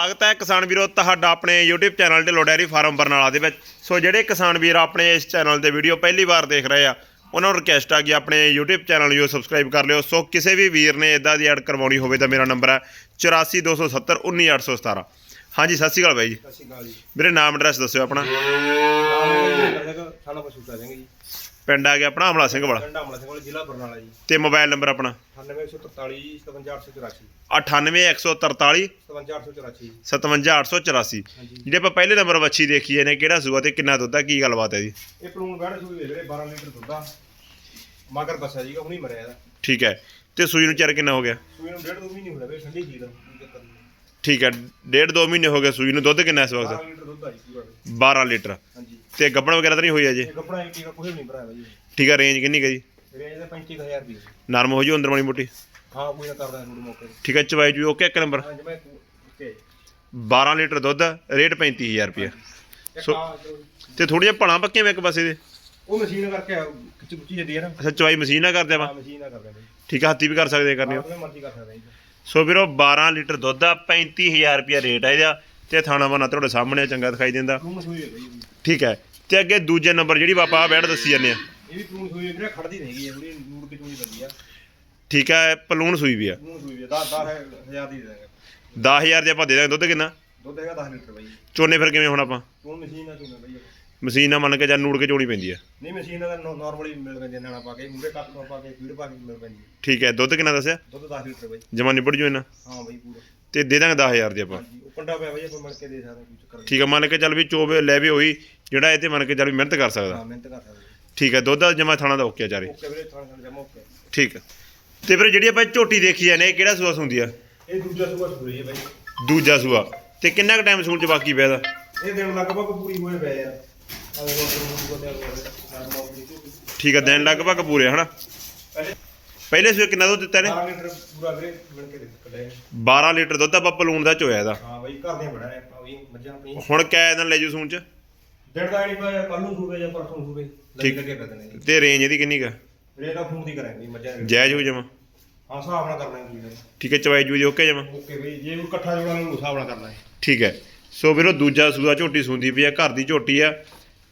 ਸਵਾਗਤ ਹੈ ਕਿਸਾਨ ਵੀਰੋ ਤੁਹਾਡਾ ਆਪਣੇ YouTube channel Dhillon dairy farm Barnala ਦੇ ਵਿੱਚ ਸੋ ਜਿਹੜੇ ਕਿਸਾਨ ਵੀਰ ਆਪਣੇ ਇਸ ਚੈਨਲ ਤੇ ਵੀਡੀਓ ਪਹਿਲੀ ਵਾਰ ਦੇਖ ਰਹੇ ਆ ਉਹਨਾਂ ਨੂੰ ਰਿਕਵੈਸਟ ਆ ਕਿ ਆਪਣੇ YouTube ਚੈਨਲ ਨੂੰ ਸਬਸਕ੍ਰਾਈਬ ਕਰ ਲਿਓ ਸੋ ਕਿਸੇ ਵੀ ਵੀਰ ਨੇ ਇਦਾਂ ਦੀ ਐਡ ਕਰਵਾਉਣੀ ਹੋਵੇ ਤਾਂ ਮੇਰਾ ਨੰਬਰ ਹੈ 8427 19817 ਹਾਂਜੀ ਸਤਿ ਸ਼੍ਰੀ ਅਕਾਲ ਬਾਈ ਜੀ ਸਤਿ ਸ਼੍ਰੀ ਅਕਾਲ ਜੀ ਵੀਰੇ ਨਾਮ ਐਡਰੈਸ ਦੱਸਿਓ ਆਪਣਾ ਪਿੰਡ ਆ ਗਿਆ ਆਪਣਾ ਹਮਲਾ ਸਿੰਘ ਵਾਲਾ ਪਿੰਡ ਹਮਲਾ ਸਿੰਘ ਵਾਲੇ ਜ਼ਿਲ੍ਹਾ ਬਰਨਾਲਾ ਜੀ ਤੇ ਮੋਬਾਈਲ ਨੰਬਰ ਆਪਣਾ 9843 57884 98143 57884 57884 ਹਾਂਜੀ। ਜਿਹੜੇ ਆਪਾਂ ਪਹਿਲੇ ਨੰਬਰ ਵੱਛੀ ਦੇਖੀ ਇਹਨੇ ਕਿਹੜਾ ਸੂਆ ਤੇ ਕਿੰਨਾ ਦੁੱਧ ਆ ਕੀ ਗੱਲਬਾਤ ਹੈ ਜੀ? ਇਹ ਪਲੂਣ ਬੈਠ ਸੂਈ ਵੇਖ ਰਹੇ 12 ਲੀਟਰ ਦੁੱਧ ਆ। ਮਗਰ ਬੱਸਾ ਜੀਗਾ ਹੁਣੀ ਮਰਿਆ ਇਹਦਾ। ਠੀਕ ਹੈ। ਤੇ ਸੂਈ ਨੂੰ ਚਿਰ ਕਿੰਨਾ ਹੋ ਗਿਆ? ਸੂਈ ਨੂੰ ਡੇਢ ਦੋ ਮਹੀਨੇ ਹੋ ਗਏ ਠੰਡੀ ਚੀਜ਼ ਦਾ ਠੀਕ ਹੈ ਡੇਢ ਦੋ ਮਹੀਨੇ ਹੋ ਗਏ ਸੂਈ ਨੂੰ ਦੁੱਧ ਕਿੰਨਾ ਇਸ 12 ਵਕਤ ਲੀਟਰ ਦੁੱਧ ਆ ਜੀ ਪੂਰਾ 12 ਲੀਟਰ। ਹਾਂਜੀ। ਤੇ ਗੱਬਣ ਵਗੈਰਾ ਤਾਂ ਨਹੀਂ ਹੋਈ ਅਜੇ? ਕੱਪੜਾ ਇਹ ਟੀਕਾ ਕੋਈ ਨਹੀਂ ਭਰਾਇਆ ਜੀ ਠੀਕ ਹੈ ਰੇਂਜ ਕਿੰਨੀ ਹੈ ਜੀ? ਰੇਂਜ ਦਾ 35000 ਰੁਪਏ ਨਰਮ ਹੋ ਜੂ ਅੰਦਰ ਮਾੜੀ ਮੋਟੀ? ਹਾਂ ਕੋਈ ਨਾ ਕਰਦਾ ਥੋੜੀ ਮੌਕੇ ਤੇ। ਠੀਕ ਹੈ ਚਵਾਈ ਜੂ ਓਕੇ ਇੱਕ ਨੰਬਰ। ਓਕੇ। 12 ਲੀਟਰ ਦੁੱਧ ਰੇਟ 35000 ਰੁਪਏ ਸੋ- ਤੇ ਥੋੜੀਆਂ ਭਲਾਂ ਪੱਕੀਆਂ ਵੇ ਇੱਕ ਪਾਸੇ ਦੇ। ਉਹ ਮਸ਼ੀਨ ਕਰਕੇ ਕਿਚ ਕੁਚੀ ਜਾਂਦੀ ਹੈ ਨਾ। ਅੱਛਾ ਚਵਾਈ ਮਸ਼ੀਨ ਨਾਲ ਕਰਦੇ ਹਾਂ ਆਪਾਂ ਮਸ਼ੀਨ ਨਾਲ ਕਰਦੇ ਬਈ ਠੀਕ ਹੈ ਹੱਥੀ ਵੀ ਕਰ ਸਕਦੇ ਆ ਕਰਨੀ ਆਪਣੇ ਮਰਜ਼ੀ ਕਰ ਸਕਦੇ ਜੀ। ਸੋ ਵੀਰੋ 12 ਲੀਟਰ ਦੁੱਧ ਆ 35000 ਰੁਪਏ ਰੇਟ ਆ ਇਹਦਾ। ਤੇ ਥਾਣਾ ਬਣਾ ਤੁਹਾਡੇ ਸਾਹਮਣੇ ਚੰਗਾ ਦਿਖਾਈ ਦਿੰਦਾ। ਹੈ ਬਈ। ਠੀਕ ਹੈ। ਤੇ ਅੱਗੇ ਦੂਜੇ ਨੰਬਰ ਜਿਹੜੀ ਬਾਪਾ ਬੈਠ ਦੱਸੀ ਜਾਂਦੇ ਆ। ਇਹ ਵੀ ਪ੍ਰੂਨ ਸੂਈ ਹੈ ਵੀਰੇ ਖੜਦੀ ਨਹੀਂ ਹੈਗੀ ਇਹ ਥੋੜੀ ਨੂੜ ਕੇ ਚੋਣੀ ਪੈਂਦੀ ਆ। ਠੀਕ ਹੈ ਪਲੂਣ ਸੂਈ ਵੀ ਆ। ਪ੍ਰੂਨ ਸੂਈ ਹੈ 10 10000 ਦੀ ਦੇ ਦਾਂਗੇ। 10000 ਦੇ ਆਪਾਂ ਦੇ ਦਾਂਗੇ ਦੁੱਧ ਕਿੰਨਾ? ਦੁੱਧ ਹੈਗਾ 10 ਲੀਟਰ ਬਈ। ਚੋਨੇ ਫਿਰ ਕਿਵੇਂ ਹੁਣ ਆਪਾਂ? ਮਸ਼ੀਨ ਨਾਲ ਚੋਣਾ ਬਈ। ਮਸ਼ੀਨ ਨਾਲ ਮੰਨ ਕੇ ਜਾਂ ਨੂੜ ਕੇ ਚੋਣੀ ਪੈਂਦੀ ਆ। ਨਹੀਂ ਮਸ਼ੀਨ ਨਾਲ ਨਾਰਮਲੀ ਮਿਲ ਪੈਂਦੀ ਆ, ਨਾਣਾ ਪਾ ਕੇ ਮੂਰੇ ਕੱਪ ਤੋਂ ਪਾ ਕੇ ਫੀਡ ਪਾ ਕੇ ਮਿਲ ਪੈਂਦੀ ਆ। ਠੀਕ ਹੈ ਦੁੱਧ ਕਿੰਨਾ ਦੱਸਿਆ? ਦੁੱਧ 10 ਲੀਟਰ ਬਈ। ਜਮਾ ਨਿਬੜ ਜੂ ਇਹਨਾਂ? ਹਾਂ ਬਈ ਪੂਰਾ। ਤੇ ਦੇ ਦਾਂਗੇ 10000 ਦੇ ਆਪਾਂ। ਹਾਂਜੀ ਉਹ ਕੰਡਾ ਪਿਆ ਬਈ ਆਪਾਂ ਮਿਲ ਕੇ ਦੇ ਸਕਦੇ ਕੋਈ ਚੱਕਰ ਨਹੀਂ। ਠੀਕ ਹੈ ਮੰਨ ਕੇ ਚੱਲ ਵੀ ਚੋਵੇ ਲੈ ਵੀ ਹੋਈ ਜਿਹੜਾ ਇਹ ਤੇ ਮੰਨ ਕੇ ਚੱਲ ਵੀ ਮਿਹਨਤ ਕਰ ਸਕਦਾ। ਹਾਂ ਮਿਹਨਤ ਕਰ ਸਕਦੇ। ਠੀਕ ਹੈ ਦੁੱਧ ਜਮਾ ਥਾਣਾ ਦਾ ਓਕੇ ਆ ਚਾਰੇ ਓਕੇ ਵੀਰੇ ਥਾਂ ਥਾਂ ਜਮਾ ਓਕੇ ਠੀਕ ਹੈ ਤੇ ਫਿਰ ਜਿਹੜੀ ਆਪਾਂ ਝੋਟੀ ਦੇਖੀ ਜਾਂਦੇ ਇਹ ਕਿਹੜਾ ਸੂਆ ਹੁੰਦੀ ਆ ਇਹ ਦੂਜਾ ਸੂਆ ਸੂਈ ਹੈ ਬਈ ਦੂਜਾ ਸੂਆ ਤੇ ਕਿੰਨਾ ਕੁ ਟਾਈਮ ਸੂਣ ਚ ਬਾਕੀ ਪਿਆ ਇਹਦਾ ਇਹ ਦਿਨ ਲਗਭਗ ਪੂਰੀ ਹੋਏ ਪਏ ਯਾਰ ਠੀਕ ਹੈ ਦਿਨ ਲਗਭਗ ਪੂਰੇ ਹਨਾ ਪਹਿਲੇ ਸੂਏ ਕਿੰਨਾ ਦੁੱਧ ਦਿੱਤਾ ਇਹਨੇ 12 ਲੀਟਰ ਪੂਰਾ ਵੀਰੇ ਮਿਲ ਕੇ ਦੇ ਕੱਢਿਆ 12 ਲੀਟਰ ਦੁੱਧ ਆਪਾਂ ਪਲੂਣ ਦਾ ਚੋਇਆ ਇਹਦਾ ਹਾਂ ਬਈ ਘਰ ਬੜਾ ਨੇ ਆਪਾਂ ਵੀ ਮੱਝਾਂ ਆਪਣੀ ਹੁਣ ਕਿਆ ਦਿਨ ਲੈ ਜੂ ਸੂਣ ਚ ਦਿਨ ਦਾ ਨਹੀਂ ਪਿਆ ਕੱਲ ਨੂੰ ਸੂਵੇ ਜਾਂ ਪਰਸੋਂ ਸੂਵੇ ਲੱਗ ਠੀਕ। ਲੱਗੇ ਤੇ ਰੇਂਜ ਇਹਦੀ ਕਿੰਨੀ ਕਾ ਵੀਰੇ ਦਾ ਫੋਨ ਦੀ ਕਰਾਂਗੇ ਮੱਝਾਂ ਦੇ। ਜਾਇਜ਼ ਹੋ ਜਮਾ ਹਾਂ ਹਿਸਾਬ ਨਾਲ ਕਰਨਾ ਹੈ ਠੀਕ ਹੈ ਚਵਾਈ ਜੂ ਦੀ ਓਕੇ ਜਮਾ ਓਕੇ ਬਈ ਜੇ ਉਹ ਇਕੱਠਾ ਜੋੜਾ ਨੂੰ ਹਿਸਾਬ ਨਾਲ ਕਰਨਾ ਹੈ ਠੀਕ ਹੈ। ਸੋ ਵੀਰੋ ਦੂਜਾ ਸੂਆ ਝੋਟੀ ਸੁੰਦੀ ਪਈ ਆ ਘਰ ਦੀ ਝੋਟੀ ਆ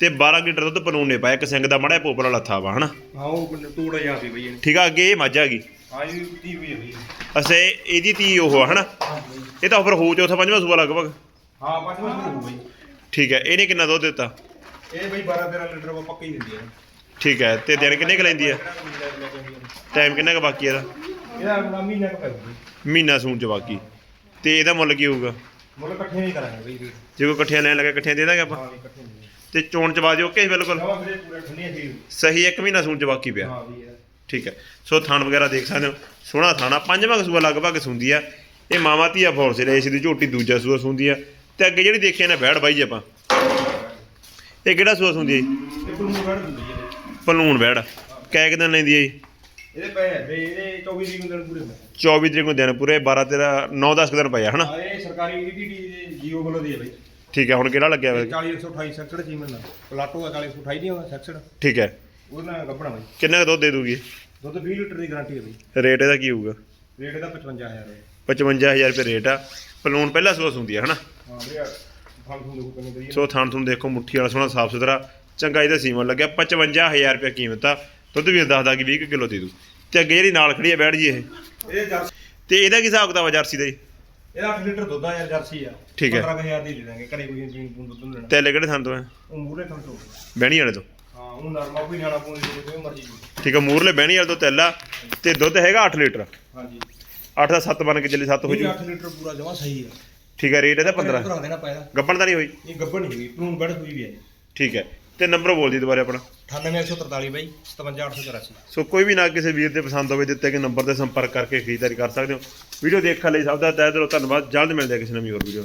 ਤੇ 12 ਲੀਟਰ ਦੁੱਧ ਪਲੂਣ ਨੇ ਪਾਇਆ ਇੱਕ ਸਿੰਘ ਦਾ ਮੜਾ ਪੋਪਲਾ ਲੱਥਾ ਵਾ ਹਨਾ? ਹਾਂ ਉਹ ਟੂੜ ਜਾ ਸੀ ਬਈ ਇਹਨੇ ਠੀਕ ਆ ਅੱਗੇ ਇਹ ਮੱਝ ਆ ਗਈ। ਹਾਂ ਇਹ ਤੀ ਵੀ ਹੈ। ਬਈ ਅਸੇ ਇਹਦੀ ਤੀ ਉਹ ਆ ਹਨਾ? ਹਾਂ ਬਈ ਇਹ ਤਾਂ ਫਿਰ ਹੋ ਚੌਥਾ ਪੰਜਵਾਂ ਸੂਆ ਲਗਭਗ। ਹਾਂ ਪੰਜਵਾਂ ਸੂਆ ਬਈ। ਠੀਕ ਹੈ ਇਹਨੇ ਕਿੰਨਾ ਦੁੱਧ ਦਿੱਤਾ? ਇਹ ਬਈ 12 13 ਲੀਟਰ ਉਹ ਪੱਕਾ ਹੀ ਦਿੰਦੀ ਹੈ ਠੀਕ ਹੈ ਤੇ ਦਿਨ ਕਿੰਨੇ ਕੁ ਲੈਂਦੀ ਆ? ਟਾਈਮ ਕਿੰਨਾ ਕੁ ਬਾਕੀ ਆ ਇਹਦਾ ਇਹਦਾ ਮਹੀਨਾ ਕੁ ਪੈ ਜੂਗੀ ਮਹੀਨਾ ਸੂਣ ਚ ਬਾਕੀ। ਤੇ ਇਹਦਾ ਮੁੱਲ ਕੀ ਹੋਊਗਾ? ਮੁੱਲ ਇਕੱਠੇ ਨਹੀਂ ਕਰਾਂਗੇ ਬਈ ਜੇ ਕੋਈ ਇਕੱਠੀਆਂ ਲੈਣ ਲੱਗਾ ਇਕੱਠੀਆਂ ਦੇ ਦਾਂਗੇ ਆਪਾਂ? ਹਾਂ ਵੀ ਇਕੱਠੇ ਨਹੀਂ ਤੇ ਚੋਣ ਚ ਬਾਜੋ ਓਕੇ ਬਿਲਕੁਲ? ਨਵਾਂ ਵੀਰੇ ਪੂਰਾ ਠੰਡੀਆਂ ਸੀ ਸਹੀ ਇੱਕ ਮਹੀਨਾ ਸੂਣ ਚ ਬਾਕੀ ਪਿਆ। ਹਾਂ ਵੀ ਠੀਕ ਹੈ ਸੋ ਥਣ ਵਗੈਰਾ ਦੇਖ ਸਕਦੇ ਹੋ। ਸੋਹਣਾ ਥਾਣਾ ਪੰਜਵਾਂ ਸੂਆ ਲਗਭਗ ਸੁੰਦੀ ਆ। ਇਹ ਮਾਮਾ ਧੀਆ ਫੋਰਸ ਲੈ ਇਸ ਦੀ ਝੋਟੀ ਦੂਜਾ ਸੂਆ ਸੁੰਦੀ ਆ। ਤੇ ਅੱਗੇ ਜਿਹੜੀ ਦੇਖੀ ਨੇ ਬੈੜ ਬਾਈ ਆਪਾਂ। ਇਹ ਕਿਹੜਾ ਸੂਆ ਸੁੰਦੀ ਹੈ ਜੀ? ਇਹ ਪਲੂਣ ਬੈਠ ਦਿੰਦੀ ਹੈ ਭਲੂਣ ਬੈੜ ਕੈ ਦਿਨ ਲੈਂਦੀ ਹੈ ਜੀ? ਇਹਦੇ ਪਏ ਹੈ ਬਈ ਇਹਦੇ 24 ਤਰੀਕ ਨੂੰ ਦਿਨ ਪੂਰੇ ਹੁੰਦੇ 24 ਤਰੀਕ ਨੂੰ ਦਿਨ ਪੂਰੇ 12 13 9 10 ਦਿਨ ਪਏ ਆ ਹਨਾ? ਆ ਇਹ ਸਰਕਾਰੀ ਈਡੀਡੀ ਦੇ ਜੀਓ ਵੱਲੋਂ ਦੀ ਹੈ ਬਈ। ਠੀਕ ਹੈ ਹੁਣ ਕਿਹੜਾ ਲੱਗਿਆ ਹੋਇਆ 40128 ਸੈਕਟਰ ਜੀ ਮੈਨੂੰ ਪਲਾਟੋ ਦਾ 428 ਨਹੀਂ ਹੁੰਦਾ ਸੈਕਟਰ ਠੀਕ ਹੈ ਉਹਦੇ ਨਾਲ ਗੱਬਣਾ ਬਈ। ਕਿੰਨਾ ਕੁ ਦੁੱਧ ਦੇ ਦੂਗੀ? ਦੁੱਧ 20 ਲੀਟਰ ਦੀ ਗਾਰੰਟੀ ਹੈ ਬਈ। ਰੇਟ ਇਹਦਾ ਕੀ ਹੋਊਗਾ? ਰੇਟ ਇਹਦਾ 55000 ਹੈ 55000 ਰੁਪਏ ਰੇਟ ਆ। ਭਲੂਣ ਪਹਿਲਾ ਸੂਆ ਸੁੰਦੀ ਆ ਹਨਾ? ਹਾਂ ਵੀਰੇ ਫੰਡ ਨੂੰ ਦੇਖੋ ਕਿੰਨੇ ਸੋ ਥਣ ਤੁਹਾਨੂੰ ਦੇਖੋ ਮੁੱਠੀ ਵਾਲਾ ਸੋਹਣਾ ਸਾਫ਼ ਸੁਥਰਾ। ਚੰਗਾ ਇਹਦਾ ਸੀਮਨ ਲੱਗਿਆ 55000 ਰੁਪਏ ਕੀਮਤ ਆ। ਦੁੱਧ ਵੀ ਦੱਸਦਾ ਕਿ 20 ਕਿਲੋ ਦੇ ਦੂ। ਤੇ ਅੱਗੇ ਜਿਹੜੀ ਨਾਲ ਖੜੀ ਆ ਬੈਠ ਜੀ ਇਹ। ਇਹ ਜਰਸੀ ਤੇ ਇਹਦਾ ਕੀ ਹਿਸਾਬ ਕਿਤਾਬ ਆ ਜਰਸੀ ਦਾ ਜੀ? ਇਹਦਾ 8 ਲੀਟਰ ਦੁੱਧ ਆ ਯਾਰ ਜਰਸੀ ਆ। ਠੀਕ ਹੈ। 15000 ਦੀ ਦੇ ਦਾਂਗੇ ਘਰੇ ਕੋਈ ਪੀਣ ਪੂਣ ਦੁੱਧ ਲੈਣਾ। ਤੈਲੇ ਕਿਹੜੇ ਥਣ ਤੋਂ ਹੈ ਉਹ ਮੂਰੇ ਥਾਂ ਤੋਂ। ਬਹਿਣੀ ਵਾਲੇ ਤੋਂ? ਹਾਂ ਉਹ ਨਰਮਾ ਕੋਈ ਨਿਆਣਾ ਪੂਣ ਕੋਈ ਮਰਜ਼ੀ ਠੀਕ ਆ ਮੂਰਲੇ ਬਹਿਣੀ ਵਾਲੇ ਤੋਂ ਤੈਲਾ ਤੇ ਦੁੱਧ ਹੈਗਾ 8 ਲੀਟਰ। ਹਾਂਜੀ। 8 ਦਾ 7 ਬਣ ਕੇ ਚੱਲੀ 7 ਹੋ ਜੂ। 8 ਲੀਟਰ ਪੂਰਾ ਜਮਾ ਸਹੀ ਹੈ ਠੀਕ ਹੈ ਰੇਟ ਇਹਦਾ 15 ਭਰਾ ਦੇਣਾ ਪੈਦਾ ਗੱਬਣ ਤਾਂ ਨਹੀਂ ਹੋਈ? ਇਹ ਗੱਬਣ ਨਹੀਂ ਹੈਗੀ ਪਲੂਣ ਬੈਠ ਹੋਈ ਵੀ ਹੈ ਠੀਕ ਹੈ ਤੇ ਨੰਬਰ ਬੋਲ ਦੀ ਦੁਬਾਰੇ ਆਪਣਾ। 98143 ਬਾਈ 57884 ਸੋ ਕੋਈ ਵੀ ਨਾ ਕਿਸੇ ਵੀਰ ਦੇ ਪਸੰਦ ਹੋਵੇ ਦਿੱਤੇ ਗਏ ਨੰਬਰ ਤੇ ਸੰਪਰਕ ਕਰਕੇ ਖਰੀਦਦਾਰੀ ਕਰ ਸਕਦੇ ਹੋ। ਵੀਡੀਓ ਦੇਖਣ ਲਈ ਸਭ ਦਾ ਤਹਿ ਦਿਲੋਂ ਧੰਨਵਾਦ। ਜਲਦ ਮਿਲਦੇ ਹਾਂ ਕਿਸੇ ਨਵੀਂ ਹੋਰ ਵੀਡੀਓ